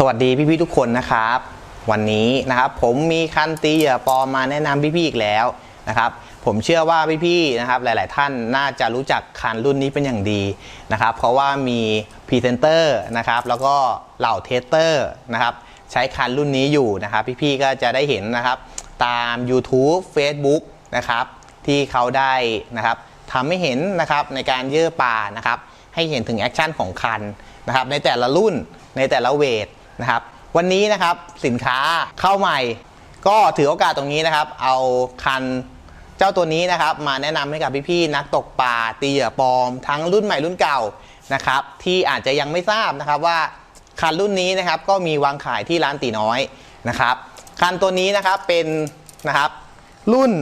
สวัสดีพี่ๆทุกคนนะครับ วันนี้นะครับผมมีคันตีเหยื่อปลอมมาแนะนำพี่ๆอีกแล้วนะครับผมเชื่อว่าพี่ๆนะครับหลาย ๆ ท่านน่าจะรู้จักคันรุ่นนี้เป็นอย่างดีนะครับ เพราะว่ามีพรีเซนเตอร์นะครับแล้วก็เหล่าเทสเตอร์นะครับใช้คันรุ่นนี้อยู่นะครับ พี่ๆก็จะได้เห็นนะครับตาม YouTube Facebook นะครับที่เขาได้นะครับทำให้เห็นนะครับในการเยื่อป่านะครับให้เห็นถึงแอคชั่นของคันนะครับในแต่ละรุ่นในแต่ละเวท นะครับ วันนี้นะครับสินค้าเข้าใหม่ ก็ถือโอกาสตรงนี้นะครับ เอาคันเจ้าตัวนี้นะครับ มาแนะนำให้กับพี่ๆนักตกปลาตีเหยื่อปลอม ทั้งรุ่นใหม่รุ่นเก่านะครับ ที่อาจจะยังไม่ทราบนะครับว่าคันรุ่นนี้นะครับก็มีวางขายที่ร้านตีน้อยนะครับคันตัวนี้นะครับเป็นนะครับรุ่น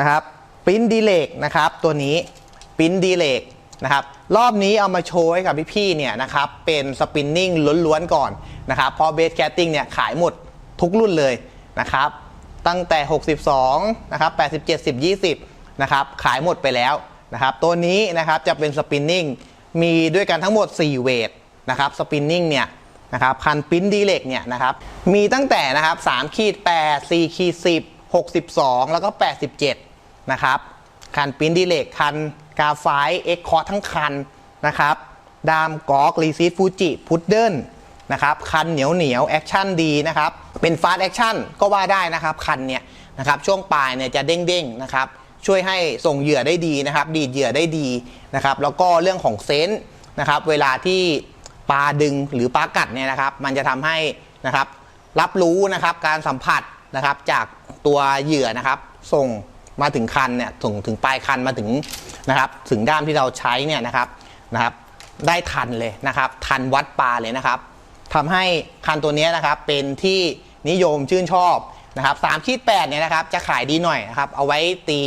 นะครับปิ้นดีเลกนะครับตัวนี้ปิ้นดีเลกนะครับรอบนี้เอามาโชว์ให้กับพี่ๆเนี่ยนะครับเป็นสปินนิ่งล้วนๆก่อน นะครับเพราะเบสแคตติ้งเนี่ยขายหมดทุกรุ่นเลยนะครับตั้งแต่ 62 นะครับ 80 70 20 นะครับขายหมดไปแล้วนะครับตัวนี้นะครับจะเป็นสปินนิ่งมีด้วยกันทั้งหมด 4 เวทนะครับสปินนิ่งเนี่ยนะครับคันปิ้นดีเล็กเนี่ยนะครับมีตั้งแต่นะครับ3ขีด8 4ขีด10 62 แล้วก็ 87 นะครับคันปิ้นดีเล็กคันกาไฟเอ็กคอร์ทั้งคันนะครับดามกอกรีซีดฟูจิพุดเดิล นะครับคันเหนียวเหนียวแอคชั่นดีนะครับเป็นฟาสแอคชั่นก็ว่าได้นะครับคันเนี้ยนะครับช่วงปลายเนี่ยจะเด้งๆนะครับช่วยให้ส่งเหยื่อได้ดีนะครับ ดีดเหยื่อได้ดีนะครับแล้วก็เรื่องของเซนส์นะครับเวลาที่ปลาดึงหรือปลากัดเนี่ยนะครับ มันจะทำให้นะครับรับรู้นะครับการสัมผัสนะครับจากตัวเหยื่อนะครับ ส่งมาถึงคันเนี่ยส่งถึงปลายคันมาถึงนะครับ ถึงด้ามที่เราใช้เนี่ยนะครับนะครับ ได้ทันเลยนะครับ ทันวัดปลาเลยนะครับ ทำให้คันตัวนี้นะครับเป็นที่นิยมชื่นชอบนะครับสามขีดแปดเนี่ยนะครับจะขายดีหน่อยนะครับเอาไว้ตี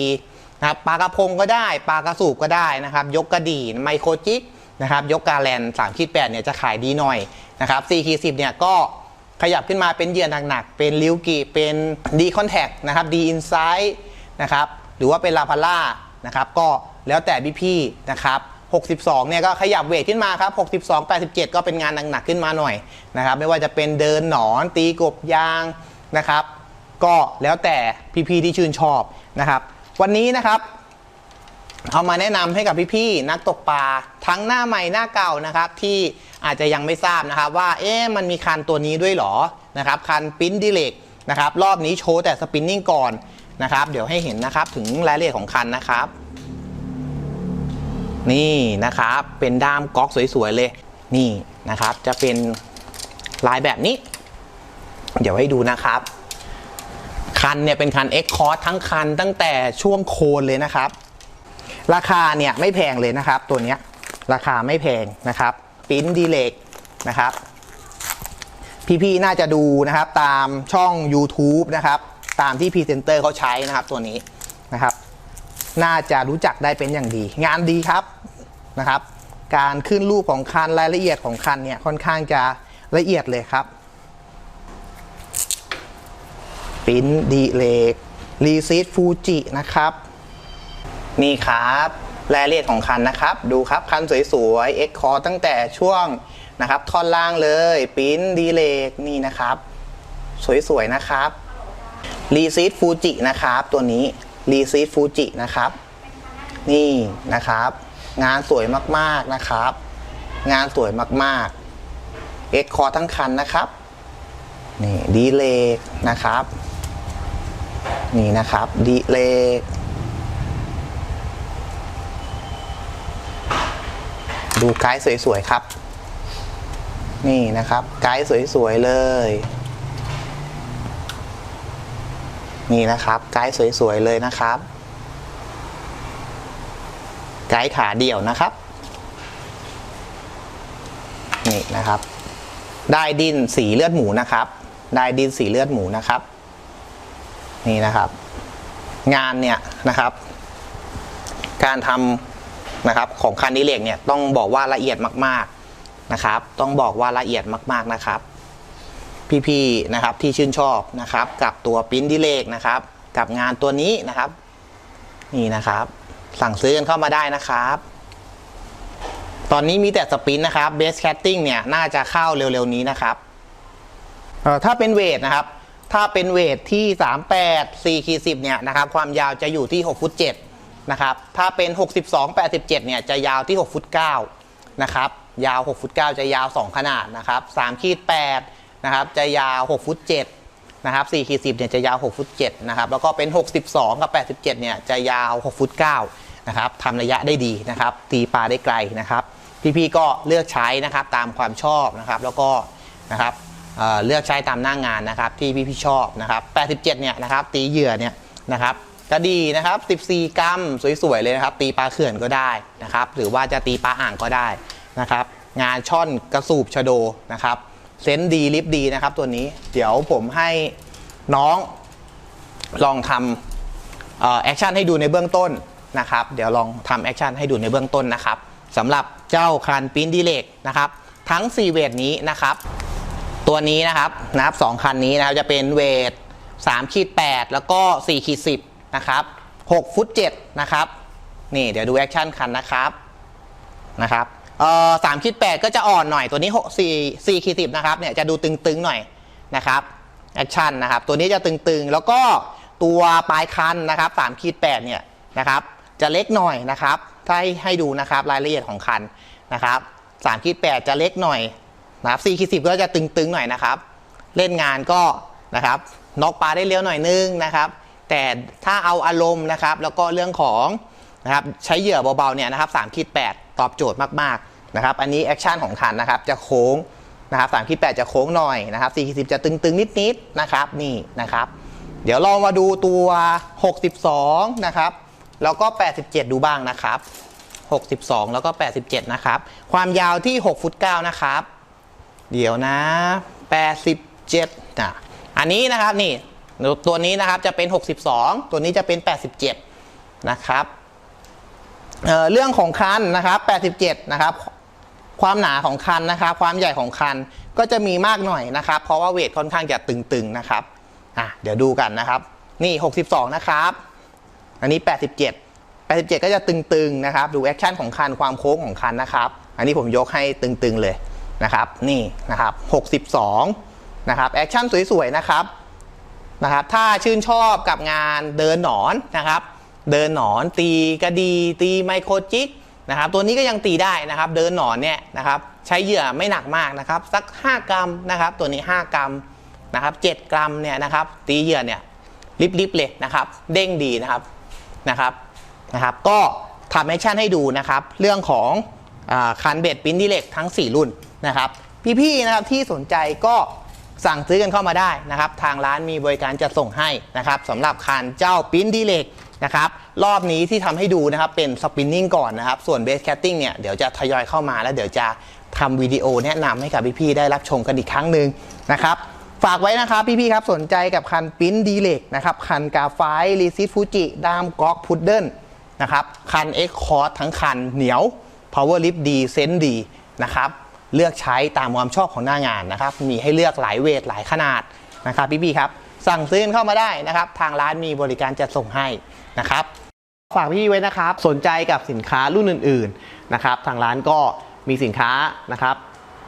นะครับปลากระพงก็ได้ปลากระสูบก็ได้นะครับ ยกกระดี่ไมโครจิกนะครับยกกาแลนสามขีดแปดเนี่ยจะขายดีหน่อยนะครับสี่ขีดสิบเนี่ยก็ขยับขึ้นมาเป็นเหยื่อหนักๆ เป็นลิวกิเป็นดีคอนแทคนะครับดีอินไซด์นะครับหรือว่าเป็นลาพาร่านะครับก็แล้วแต่พี่ๆนะครับ 62 เนี่ยก็ขยับเวทขึ้นมาครับ 62 87 ก็เป็นงานหนักๆขึ้นมาหน่อยนะครับ ไม่ว่าจะเป็นเดินหนอนตีกบยางนะครับ ก็แล้วแต่พี่ๆที่ชื่นชอบนะครับ วันนี้นะครับเอามาแนะนำให้กับพี่ๆนักตกปลาทั้งหน้าใหม่หน้าเก่านะครับ ที่อาจจะยังไม่ทราบนะครับ ว่าเอ๊ะมันมีคันตัวนี้ด้วยหรอนะครับคันปิ้นดิเล็กนะครับ รอบนี้โชว์แต่สปินนิ่งก่อนนะครับ เดี๋ยวให้เห็นนะครับ ถึงรายละเอียดของคันนะครับ นี่นะครับเป็นด้ามก๊อกสวย ๆ เลย นี่นะครับ จะเป็นลายแบบนี้ เดี๋ยวให้ดูนะครับ คันเนี่ยเป็นคัน X c o r s ทั้งคันตั้งแต่ช่วงโคนเลยนะครับ ราคาเนี่ยไม่แพงเลยนะครับ ตัวเนี้ยราคาไม่แพงนะครับปิ้นดีเล็กนะครับ พี่ๆน่าจะดูนะครับตามช่อง YouTube นะครับ ตามที่พรีเซนเตอร์เขาใช้นะครับตัวนี้นะครับ น่าจะรู้จักได้เป็นอย่างดี งานดีครับ นะครับ การขึ้นรูปของคันรายละเอียดของคันเนี่ยค่อนข้างจะละเอียดเลยครับปิ้นดีเลกรีซีดฟูจินะครับ นี่ครับรายละเอียดของคันนะครับ ดูครับคันสวยๆเอ็กคอตั้งแต่ช่วงนะครับท่อนล่างเลยปิ้นดีเลกนี่นะครับ สวยๆนะครับรีซีดฟูจินะครับ ตัวนี้รีซีดฟูจินะครับ นี่นะครับ งานสวยมากๆนะครับ งานสวยมากๆเอ็กคอทั้งคันนะครับนี่ดีเลกนะครับ นี่นะครับดีเลกดูไกด์สวยๆครับ นี่นะครับ ไกด์สวยๆเลย นี่นะครับ ไกด์สวยๆเลยนะครับ ไกด์ขาเดี่ยวนะครับ นี่นะครับ ได้ดินสีเลือดหมูนะครับ ได้ดินสีเลือดหมูนะครับ นี่นะครับ งานเนี่ยนะครับ การทำนะครับของคันดิเลกเนี่ยต้องบอกว่าละเอียดมาก ๆนะครับ ต้องบอกว่าละเอียดมาก ๆนะครับพี่ๆนะครับที่ชื่นชอบนะครับ กับตัวปิ้นดิเลกนะครับ กับงานตัวนี้นะครับ นี่นะครับ สั่งซื้อกันเข้ามาได้นะครับ ตอนนี้มีแต่สปินนะครับเบสแคตติ้งเนี่ยน่าจะเข้าเร็วๆนี้นะครับเอ่อถ้าเป็นเวทนะครับ ถ้าเป็นเวทที่ 38 4ขีด10เนี่ยนะครับ ความยาวจะอยู่ที่6ฟุต7นะครับ ถ้าเป็น 62 87เนี่ยจะยาวที่6ฟุต9นะครับ ยาว6ฟุต9จะยาว 2 ขนาดนะครับ3ขีด8นะครับ จะยาว6ฟุต7นะครับ4ขีด10เนี่ยจะยาว6ฟุต7นะครับ แล้วก็เป็น 62 กับ 87เนี่ยจะยาว6ฟุต9 นะครับทำระยะได้ดีนะครับ ตีปลาได้ไกลนะครับ พี่ๆก็เลือกใช้นะครับตามความชอบนะครับ แล้วก็นะครับเเลือกใช้ตามหน้างงานนะครับ ที่พี่ๆชอบนะครับ 87 เนี่ยนะครับ ตีเหยื่อเนี่ยนะครับก็ดีนะครับ 14 กรัมสวยๆเลยนะครับ ตีปลาเขื่อนก็ได้นะครับ หรือว่าจะตีปลาอ่างก็ได้นะครับ งานช่อนกระสูบชะโดนะครับเซนดีลิฟดีนะครับ ตัวนี้เดี๋ยวผมให้น้องลองทำแอคชั่นให้ดูในเบื้องต้น นะครับ เดี๋ยวลองทำแอคชั่นให้ดูในเบื้องต้นนะครับสำหรับเจ้าคันปิ้นดีเล็กนะครับ ทั้ง 4 เวทนี้นะครับ ตัวนี้นะครับนะครับสองคันนี้นะครับจะเป็นเวท3ขีด8แล้วก็4ขีด10นะครับ6ฟุต7นะครับนี่เดี๋ยวดูแอคชั่นคันนะครับนะครับเอ่อสามขีด8ก็จะอ่อนหน่อยตัวนี้6 4 4ขีด10นะครับเนี่ยจะดูตึงๆหน่อยนะครับแอคชั่นนะครับตัวนี้จะตึงๆ แล้วก็ตัวปลายคันนะครับ3ขีด8เนี่ยนะครับ จะเล็กหน่อยนะครับถ้าให้ให้ดูนะครับรายละเอียดของคันนะครับ3ขีด8จะเล็กหน่อยนะครับ4ขีด10ก็จะตึงๆหน่อยนะครับ เล่นงานก็นะครับน็อกปลาได้เร็วหน่อยนึงนะครับ แต่ถ้าเอาอารมณ์นะครับ แล้วก็เรื่องของนะครับใช้เหยื่อเบาๆเนี่ยนะครับ3ขีด8ตอบโจทย์มากๆนะครับ อันนี้แอคชั่นของคันนะครับจะโค้งนะครับ3ขีด8จะโค้งหน่อยนะครับ4ขีด10จะตึงๆนิดๆนะครับนี่นะครับ เดี๋ยวลองมาดูตัว 62 นะครับ แล้วก็ 87 ดูบ้างนะครับ 62 แล้วก็ 87 นะครับ ความยาวที่ 6 ฟุต 9 นะครับ เดี๋ยวนะ 87นะอันนี้นะครับนี่ตัวนี้นะครับจะเป็น 62 ตัวนี้จะเป็น 87 นะครับเเรื่องของคันนะครับ 87 นะครับ ความหนาของคันนะครับ ความใหญ่ของคันก็จะมีมากหน่อยนะครับ เพราะว่าเวทค่อนข้างจะตึงๆนะครับ อะ เดี๋ยวดูกันนะครับ นี่ 62 นะครับ อันนี้ 87 87 ก็จะตึงๆนะครับ ดูแอคชั่นของคันความโค้งของคันนะครับ อันนี้ผมยกให้ตึงๆเลยนะครับ นี่นะครับ 62 นะครับ แอคชั่นสวยๆนะครับ นะครับ ถ้าชื่นชอบกับงานเดินหนอนนะครับ เดินหนอนตีกระดี ตีไมโครจิกนะครับ ตัวนี้ก็ยังตีได้นะครับ เดินหนอนเนี่ยนะครับ ใช้เหยื่อไม่หนักมากนะครับ สัก 5 กรัมนะครับ ตัวนี้ 5 กรัมนะครับ 7 กรัมเนี่ยนะครับ ตีเหยื่อเนี่ยริบๆเลยนะครับ เด้งดีนะครับ นะครับนะครับ ก็ทำแอคชั่นให้ดูนะครับ เรื่องของอาคันเบ็ดปิ้นดิเล็กทั้ง 4 รุ่นนะครับ พี่ๆนะครับที่สนใจก็สั่งซื้อกันเข้ามาได้นะครับ ทางร้านมีบริการจะส่งให้นะครับสำหรับคันเจ้าปิ้นดิเล็กนะครับรอบนี้ที่ทำให้ดูนะครับเป็นสปินนิ่งก่อนนะครับ ส่วนเบสแคตติ้งเนี่ยเดี๋ยวจะทยอยเข้ามาแล้วเดี๋ยวจะทำวิดีโอแนะนำให้กับพี่ๆได้รับชมกันอีกครั้งหนึ่งนะครับ ฝากไว้นะครับพี่ๆครับสนใจกับคันปิ้นดีเล็กนะครับคันกาไฟรีซิตฟูจิดามก๊อกพุดเดิลนะครับคัน X c o r d ทั้งคันเหนียว Power Lift ดีเซนดีนะครับเลือกใช้ตามความชอบของหน้างานนะครับมีให้เลือกหลายเวทหลายขนาดนะครับพี่ๆครับสั่งซื้อเข้ามาได้นะครับ ทางร้านมีบริการจัดส่งให้นะครับ ฝากพี่ไว้นะครับ สนใจกับสินค้ารุ่นอื่น ๆนะครับ ทางร้านก็มีสินค้านะครับ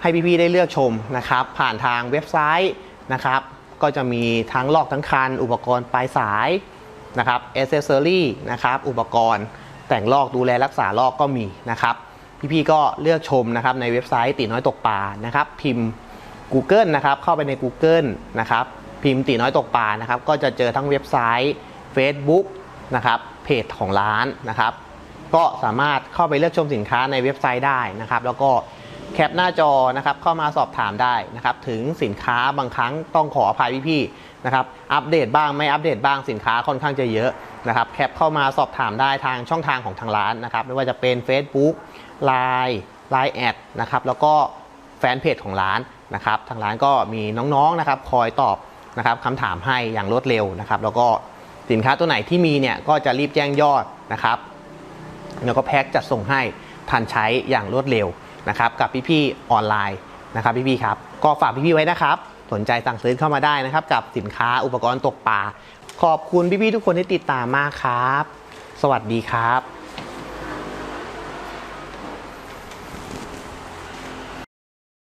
ให้พี่ๆได้เลือกชมนะครับ ผ่านทางเว็บไซต์ นะครับ ก็จะมีทั้งลอกทั้งคัน อุปกรณ์ปลายสายนะครับเอเซอรี่นะครับ อุปกรณ์แต่งลอกดูแลรักษาลอกก็มีนะครับ พี่ๆก็เลือกชมนะครับในเว็บไซต์ตีน้อยตกปลานะครับ พิมพ์ Google นะครับ เข้าไปใน Google นะครับ พิมพ์ตีน้อยตกปลานะครับ ก็จะเจอทั้งเว็บไซต์ Facebook นะครับเพจของร้านนะครับ ก็สามารถเข้าไปเลือกชมสินค้าในเว็บไซต์ได้นะครับ แล้วก็ แคปหน้าจอนะครับเข้ามาสอบถามได้นะครับถึงสินค้าบางครั้งต้องขออภัยพี่ๆนะครับอัปเดตบ้างไม่อัปเดตบ้างสินค้าค่อนข้างจะเยอะนะครับแคปเข้ามาสอบถามได้ทางช่องทางของทางร้านนะครับไม่ว่าจะเป็น Facebook Line Line แอดนะครับแล้วก็แฟนเพจของร้านนะครับทางร้านก็มีน้องๆนะครับคอยตอบนะครับคำถามให้อย่างรวดเร็วนะครับแล้วก็สินค้าตัวไหนที่มีเนี่ยก็จะรีบแจ้งยอดนะครับแล้วก็แพ็คจัดส่งให้ทันใช้อย่างรวดเร็ว นะครับกับพี่ๆออนไลน์นะครับพี่ๆครับก็ฝากพี่ๆไว้นะครับ สนใจสั่งซื้อเข้ามาได้นะครับ กับสินค้าอุปกรณ์ตกปลาขอบคุณพี่ๆทุกคนที่ติดตามมากครับ สวัสดีครับ